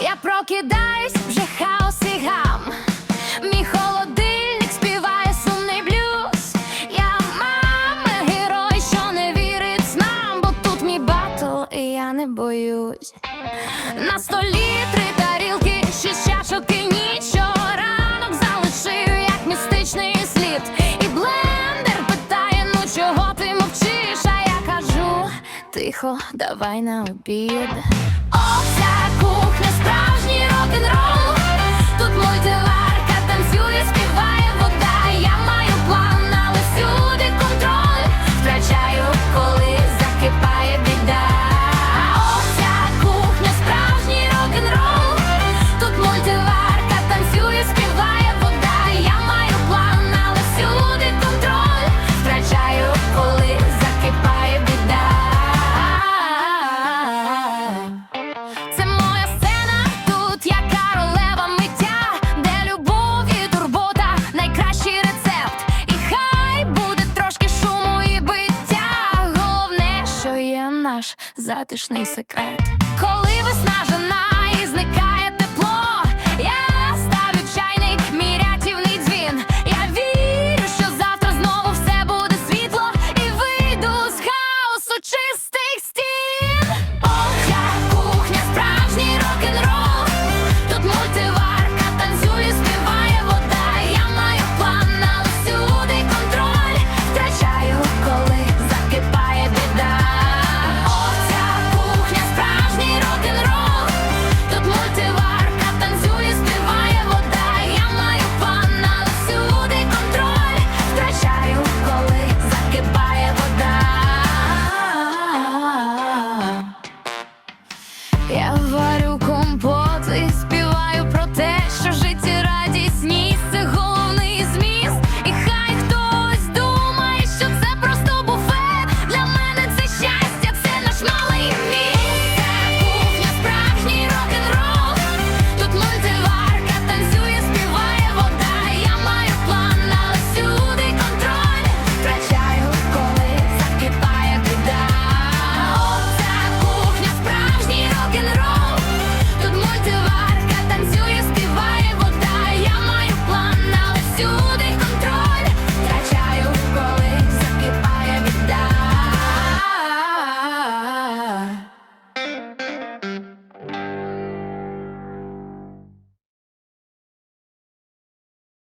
Я прокидаюсь вже хаос і гам. Мій холодильник співає сумний блюз. Я мама, герой, що не вірить снам, бо тут мій батл, і я не боюсь. На столі три тарілки, шість чашок і нічого ранок залишив, як містичний слід. І блендер питає, ну чого ти мовчиш? А я кажу, тихо, давай на обід. cool. наш затишний секрет.